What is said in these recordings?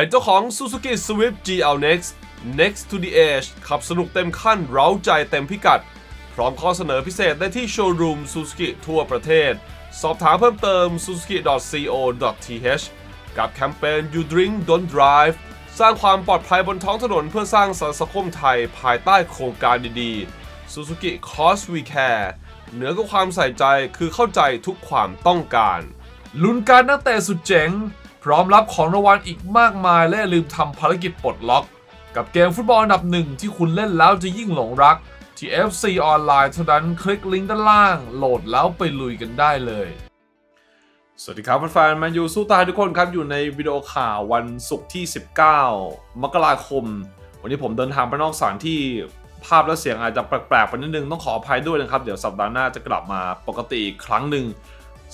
เป็นเจ้าของ Suzuki Swift GL Next Next to the Edge ขับสนุกเต็มขั้นเร้าใจเต็มพิกัด พร้อมข้อเสนอพิเศษได้ที่โชว์รูม Suzuki ทั่วประเทศ สอบถามเพิ่มเติม suzuki.co.th กับแคมเปญ You Drink Don't Drive สร้างความปลอดภัยบนท้องถนนเพื่อสร้างสังคมไทยภายใต้โครงการดีๆ Suzuki Cause We Care เหนือกว่าความใส่ใจคือเข้าใจทุกความต้องการ ลุ้นการนักเตะสุดเจ๋ง พร้อมรับของรางวัลอีกมากมายและลืมทำภารกิจปลดล็อก กับเกมฟุตบอลอันดับหนึ่งที่คุณเล่นแล้วจะยิ่งหลงรัก ที่ FC ออนไลน์เท่านั้นคลิกลิงก์ด้านล่าง โหลดแล้วไปลุยกันได้เลย สวัสดีครับแฟนๆมนยูสู้ตายทุกคนครับ อยู่ในวิดีโอข่าววันศุกร์ที่ 19 มกราคม วันนี้ผมเดินทางไปนอกสถานที่ภาพและเสียงอาจจะแปลกๆไปนิดนึงต้องขออภัยด้วยนะครับ เดี๋ยวสัปดาห์หน้าจะกลับมาปกติอีกครั้งหนึ่ง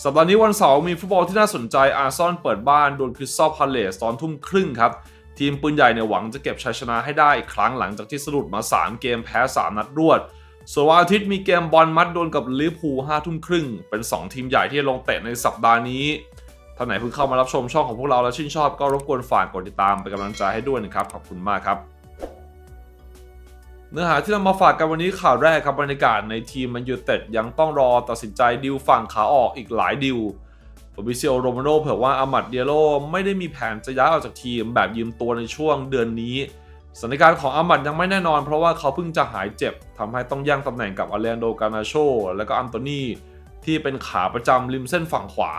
สัปดาห์นี้วันเสาร์มีฟุตบอลที่น่าสนใจอาร์ซอนเปิดบ้านโดนคริสตัลพาเลสตอนทุ่มครึ่งครับ ทีมปืนใหญ่เนี่ยหวังจะเก็บชัยชนะให้ได้อีกครั้งหลังจากที่สะดุดมา 3 เกมแพ้ 3 นัดรวด ส่วนวันอาทิตย์มีเกมบอลมัดโดนกับลิเวอร์พูล5ทุ่มครึ่ง เป็น 2 ทีมใหญ่ที่ลงเตะในสัปดาห์นี้ท่านไหนเพิ่งเข้ามารับชมช่องของพวกเราแล้วชื่นชอบก็รบกวนฝากกดติดตามเป็นกำลังใจให้ด้วยนะครับขอบคุณมากครับ เนื้อหาที่เรามาฝากกันวันนี้ข่าวแรกครับบรรยากาศในทีมมันยูเต็ดยังต้องรอตัดสินใจดิวฝั่งขาออกอีกหลายดิวฟาบิเซียโรมาโนเผยว่าอามัดเดียโลไม่ได้มีแผนจะย้ายออกจากทีมแบบยืมตัวในช่วงเดือนนี้สถานการณ์ของอามัดยังไม่แน่นอน เพราะว่าเขาเพิ่งจะหายเจ็บทำให้ต้องย่งตำแหน่งกับอเลนโดกานาโช และก็อันโตนีที่เป็นขาประจำริมเส้นฝั่งขวา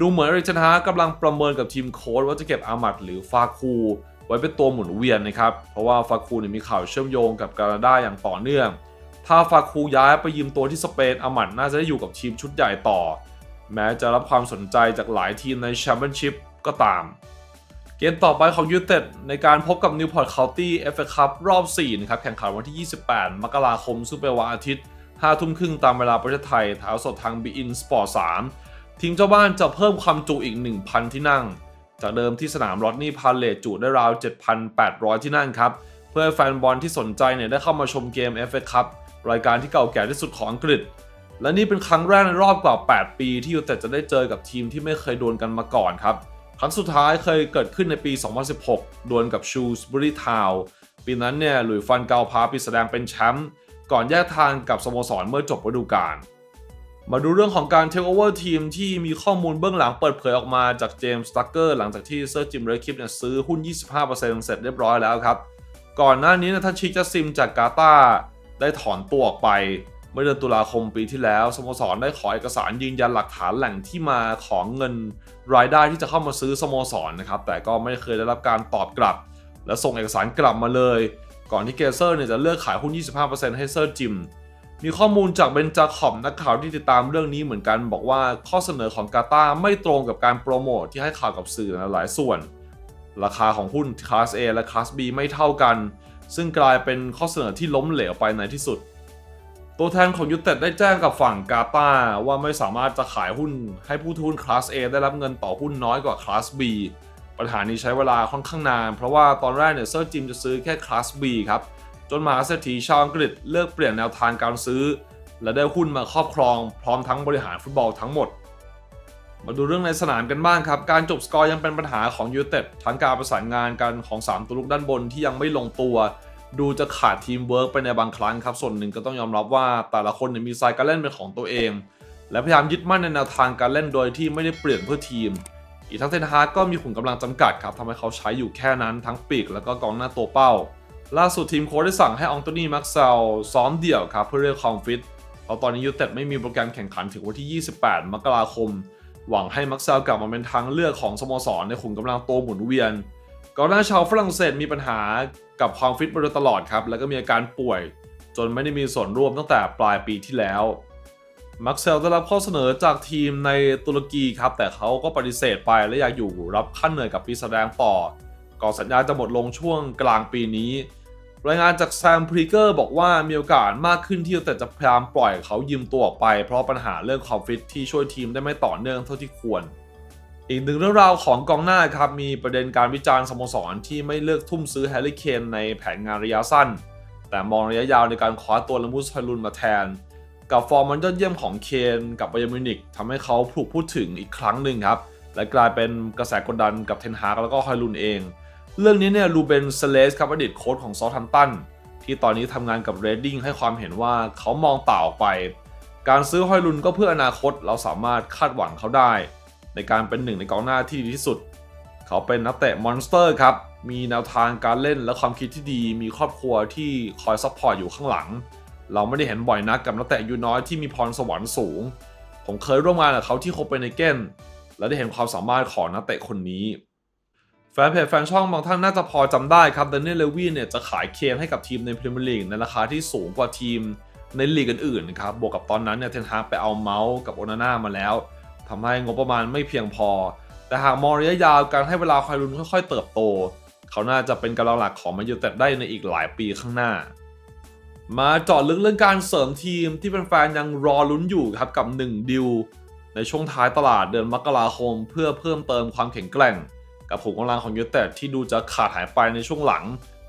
ดูเหมือนริชนฮากำลังประเมินกับทีมโค้ชว่าจะเก็บอามัดหรือฟาคู ไว้เป็นตัวหมุนเวียนนะครับ เพราะว่าฟาคูมีข่าวเชื่อมโยงกับกานาดาอย่างต่อเนื่อง ถ้าฟาคูย้ายไปยืมตัวที่สเปนอามัดน่าจะได้อยู่กับทีมชุดใหญ่ต่อ แม้จะรับความสนใจจากหลายทีมในแชมเปี้ยนชิพก็ตาม เกมต่อไปของยูเต็ดในการพบกับนิวพอร์ตเคานตี้เอฟเอคัพรอบ4นะครับแข่งขันวันที่ 28 มกราคมซึ่งเป็นวันอาทิตย์5ทุ่มครึ่งตามเวลาประเทศไทยถ่ายสดทาง b ีอินสปอร์ต3ทีมเจ้าบ้านจะเพิ่มความจุอีก 1,000 ที่นั่ง จากเดิมที่สนามรอดนี่พาเลตจุได้ราว 7,800 ที่นั่งครับ เพื่อแฟนบอลที่สนใจเนี่ยได้เข้ามาชมเกม FA Cup รายการที่เก่าแก่ที่สุดของอังกฤษ และนี่เป็นครั้งแรกในรอบกว่า 8 ปีที่ยูเต็ดจะได้เจอกับทีมที่ไม่เคยดวลกันมาก่อนครับ ครั้งสุดท้ายเคยเกิดขึ้นในปี 2016 ดวลกับชูสบุรีทาวปีนั้นเนี่ยหลุยฟันเกาพาปีแสดงเป็นแชมป์ก่อนแยกทางกับสโมสรเมื่อจบฤดูกาล มาดูเรื่องของการเทคโอเวอร์ทีมที่มีข้อมูลเบื้องหลังเปิดเผยออกมาจากเจมส์ตักเกอร์หลังจากที่เซอร์จิมเรคิปเนี่ยซื้อหุ้น 25%เสร็จเรียบร้อยแล้วครับ ก่อนหน้านี้นะท่านชิกจัสซิมจากกาตาได้ถอนตัวออกไป เมื่อเดือนตุลาคมปีที่แล้วสโมสรได้ขอเอกสารยืนยันหลักฐานแหล่งที่มาของเงินรายได้ที่จะเข้ามาซื้อสโมสรนะครับแต่ก็ไม่เคยได้รับการตอบกลับ และส่งเอกสารกลับมาเลย ก่อนที่เกเซอร์เนี่ยจะเลือกขายหุ้น 25%ให้เซอร์จิม มีข้อมูลจากเบนจาคอมนักข่าวที่ติดตามเรื่องนี้เหมือนกันบอกว่าข้อเสนอของกาตาไม่ตรงกับการโปรโมทที่ให้ข่าวกับสื่อหลายส่วน ราคาของหุ้นคลาส A และคลาส B ไม่เท่ากัน ซึ่งกลายเป็นข้อเสนอที่ล้มเหลวไปในที่สุด ตัวแทนของยูเต็ดได้แจ้งกับฝั่งกาตาว่าไม่สามารถจะขายหุ้นให้ผู้ถือหุ้นคลาส A ได้รับเงินต่อหุ้นน้อยกว่าคลาส B ปัญหานี้ใช้เวลาค่อนข้างนาน เพราะว่าตอนแรกเนี่ยเซอร์จิมจะซื้อแค่คลาส B ครับ จนมหาเศรษฐีชาวอังกฤษเลือกเปลี่ยนแนวทางการซื้อ และได้หุ้นมาครอบครองพร้อมทั้งบริหารฟุตบอลทั้งหมด มาดูเรื่องในสนามกันบ้างครับ การจบสกอร์ยังเป็นปัญหาของยูเต็ดทั้งการประสานงานกันของ 3 ตัวลุกด้านบนที่ยังไม่ลงตัว ดูจะขาดทีมเวิร์กไปในบางครั้งครับ ส่วนหนึ่งก็ต้องยอมรับว่าแต่ละคนมีสไตล์การเล่นเป็นของตัวเอง และพยายามยึดมั่นในแนวทางการเล่นโดยที่ไม่ได้เปลี่ยนเพื่อทีมอีกทั้งเทนฮากก็มีขุมกำลังจำกัดครับทำให้เขาใช้อยู่แค่นั้นทั้งปีกแล้วก็กองหน้าตัวเป้า ล่าสุดทีมโค้ชได้สั่งให้องโตนีแม็กเซลซ้อมเดี่ยวครับเพื่อเรียกความฟิตเพราะตอนนี้ยูเต็ดไม่มีโปรแกรมแข่งขันถึงวันที่ 28 มกราคม หวังให้แม็กเซลกลับมาเป็นทางเลือกของสโมสรในขุมกำลังโตหมุนเวียนก่องหน้าชาวฝรั่งเศสมีปัญหากับความฟิตมาโดยตลอดครับ แล้วก็มีอาการป่วย จนไม่ได้มีส่วนร่วมตั้งแต่ปลายปีที่แล้วมักเซลได้รับข้อเสนอจากทีมในตุรกีครับ แต่เขาก็ปฏิเสธไปและอยากอยู่รับขั้นเหนื่อยกับปีแสดงต่อ ก่อนสัญญาจะหมดลงช่วงกลางปีนี้ รายงานจากแซมพรีเกอร์บอกว่ามีโอกาสมากขึ้นที่แต่จะพยายามปล่อยเขายืมตัวออกไป เพราะปัญหาเรื่องความฟิตที่ช่วยทีมได้ไม่ต่อเนื่องเท่าที่ควร อีกหนึ่งเรื่องราวของกองหน้าครับมีประเด็นการวิจารณ์สโมสรที่ไม่เลือกทุ่มซื้อแฮร์รี่เคนในแผนงานระยะสั้น แต่มองระยะยาวในการคว้าตัวลามุสไฮลุนมาแทน กับฟอร์มมันยอดเยี่ยมของเคนกับไบเยร์นมิวนิกทำให้เขาถูกพูดถึงอีกครั้งหนึ่งครับและกลายเป็นกระแสกดดันกับเทนฮากแล้วก็ฮอยลุนเอง เรื่องนี้เนี่ยรูเบนเซเลสครับอดีตโค้ชของซอทัมตันที่ตอนนี้ทำงานกับเรดดิ้งให้ความเห็นว่าเขามองต่าออกไป การซื้อฮอยลุนก็เพื่ออนาคตเราสามารถคาดหวังเขาได้ ในการเป็นหนึ่งในกองหน้าที่ดีที่สุด เขาเป็นนักเตะมอนสเตอร์ครับมีแนวทางการเล่นและความคิดที่ดี มีครอบครัวที่คอยซัพพอร์ตอยู่ข้างหลัง เราไม่ได้เห็นบ่อยนักกับนักเตะอายูน้อยที่มีพรสวรรค์สูง ผมเคยร่วมงานกับเขาที่โคเปนเฮเกนและได้เห็นความสามารถของนักเตะคนนี้ แฟนเพจแฟนช่องบางท่านน่าจะพอจำได้ครับเดนเนลเลวีเนี่ยจะขายเคนให้กับทีมในพรีเมียร์ลีกในราคาที่สูงกว่าทีมในลีกอื่นๆนะครับบวกกับตอนนั้นเนี่ยเทนฮากไปเอาเมาส์กับโอนาน่ามาแล้วทำให้งบประมาณไม่เพียงพอ แต่หากมองระยะยาวการให้เวลาควายรุนค่อยๆ เติบโต เขาน่าจะเป็นกำลังหลักของแมนยูเต็ดได้ในอีกหลายปีข้างหน้า มาเจาะลึกเรื่องการเสริมทีมที่แฟนๆยังรอลุ้นอยู่ครับกับ1ดิวในช่วงท้ายตลาดเดือนมกราคม เพื่อเพิ่มเติมความแข็งแกร่ง กับผงกำลังของยูเต็ดที่ดูจะขาดหายไปในช่วงหลัง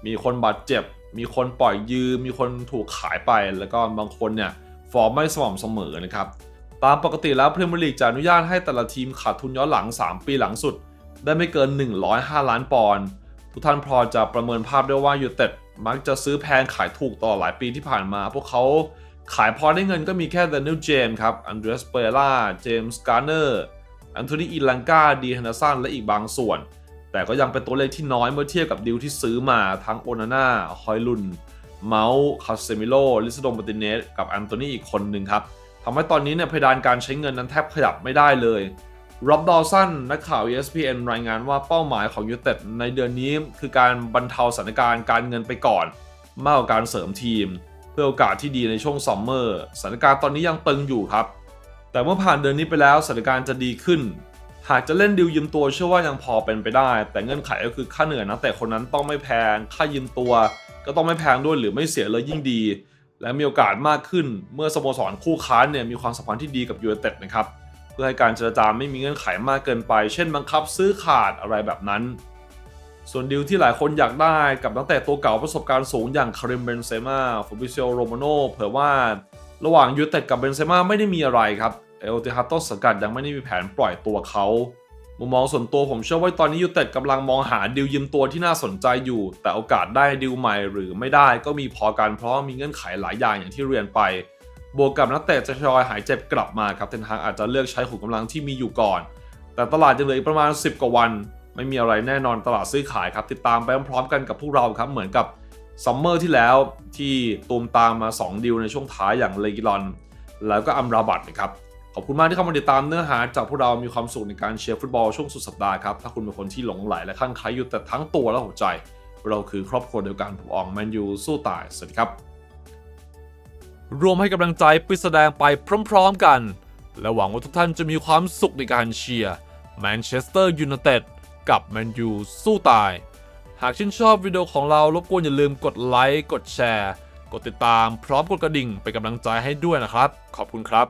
มีคนบาดเจ็บ มีคนปล่อยยืม มีคนถูกขายไป แล้วก็บางคนเนี่ยฟอร์มไม่สม่ำเสมอนะครับ ตามปกติแล้วพรีเมียร์ลีกจะอนุญาตให้แต่ละทีมขาดทุนย้อนหลัง 3 ปีหลังสุด ได้ไม่เกิน 105 ล้านปอนด์ ทุกท่านพอจะประเมินภาพได้ว่ายูเต็ดมักจะซื้อแพงขายถูกตลอหลายปีที่ผ่านมา พวกเขาขายพอได้เงินก็มีแค่เดนิลเจมส์ครับ อันเดรสเปร่าเจมส์การ์เนอร์ อนโทนีอิลังกาดีฮันดอร์สันและอีกบางส่วน แต่ก็ยังเป็นตัวเลขที่น้อยเมื่อเทียบกับดิวที่ซื้อมาทั้งโอนาน่าฮอยลุน เมาส์คาเซมิโลลิซโดมาติเนสกับแอนโทนีอีกคนหนึ่งครับทำให้ตอนนี้เนี่ยเพดานการใช้เงินนั้นแทบขยับไม่ได้เลยร็อบดอสันนักข่าว ESPN รายงานว่าเป้าหมายของยูเต็ดในเดือนนี้คือการบรรเทาสถานการณ์การเงินไปก่อน มากกว่าการเสริมทีม เพื่อโอกาสที่ดีในช่วงซัมเมอร์สถานการณ์ตอนนี้ยังตึงอยู่ครับ แต่เมื่อผ่านเดือนนี้ไปแล้วสถานการณ์จะดีขึ้น หากจะเล่นดิวยืมตัวเชื่อว่ายังพอเป็นไปได้ แต่เงื่อนไขก็คือค่าเหนื่อยนักเตะคนนั้นต้องไม่แพง ค่ายืมตัว ก็ต้องไม่แพงด้วยหรือไม่เสียเลยยิ่งดี และมีโอกาสมากขึ้นเมื่อสโมสรคู่ค้านเนี่ยมีความสัมพันธ์ที่ดีกับยูไนเต็ดนะครับเพื่อให้การเจรจาไม่มีเงื่อนไขมากเกินไป เช่นบังคับซื้อขาดอะไรแบบนั้น ส่วนดีลที่หลายคนอยากได้กับนักเตะตัวเก่าประสบการณ์สูงอย่างคาริมเบนเซม่าฟ a บิเซโ o โรมาโนเผยว่า ระหว่างยูเต็ดกับเบนเซม่าไม่ได้มีอะไรครับ เอลติฮัตโตสกัดยังไม่ได้มีแผนปล่อยตัวเขามุมมองส่วนตัวผมเชื่อว่าตอนนี้ยูเต็ดกำลังมองหาดีลยืมตัวที่น่าสนใจอยู่ แต่โอกาสได้ดีลใหม่หรือไม่ได้ก็มีพอกันเพราะมีเงื่อนไขหลายอย่างอย่างที่เรียนไป บวกกับนักเตะจะทยอยหายเจ็บกลับมาครับเทนฮากอาจจะเลือกใช้ขุมกำลังที่มีอยู่ก่อน แต่ตลาดยังเหลืออีกประมาณ 10 กว่าวัน ไม่มีอะไรแน่นอนตลาดซื้อขายครับ ติดตามไปพร้อมๆกันกับพวกเราครับเหมือนกับซัมเมอร์ที่แล้วที่ตูมตามมา 2 ดิวในช่วงท้ายอย่างเลกิลอน แล้วก็อัมราบัตนะครับ ขอบคุณมากที่เข้ามาติดตามเนื้อหาจากพวกเรามีความสุขในการเชียร์ฟุตบอลช่วงสุดสัปดาห์ครับ ถ้าคุณเป็นคนที่หลงไหลและคลั่งไคล้อยู่แต่ทั้งตัวและหัวใจ เราคือครอบครัวเดียวกันผมอองแมนยูสู้ตาย สวัสดีครับ รวมให้กำลังใจไปแสดงไปพร้อมๆกัน และหวังว่าทุกท่านจะมีความสุขในการเชียร์แมนเชสเตอร์ยูไนเต็ดกับแมนยูสู้ตาย หากชื่นชอบวิดีโอของเรารบกวนอย่าลืมกดไลค์กดแชร์ กดติดตามพร้อมกดกระดิ่งเป็นกำลังใจให้ด้วยนะครับ ขอบคุณครับ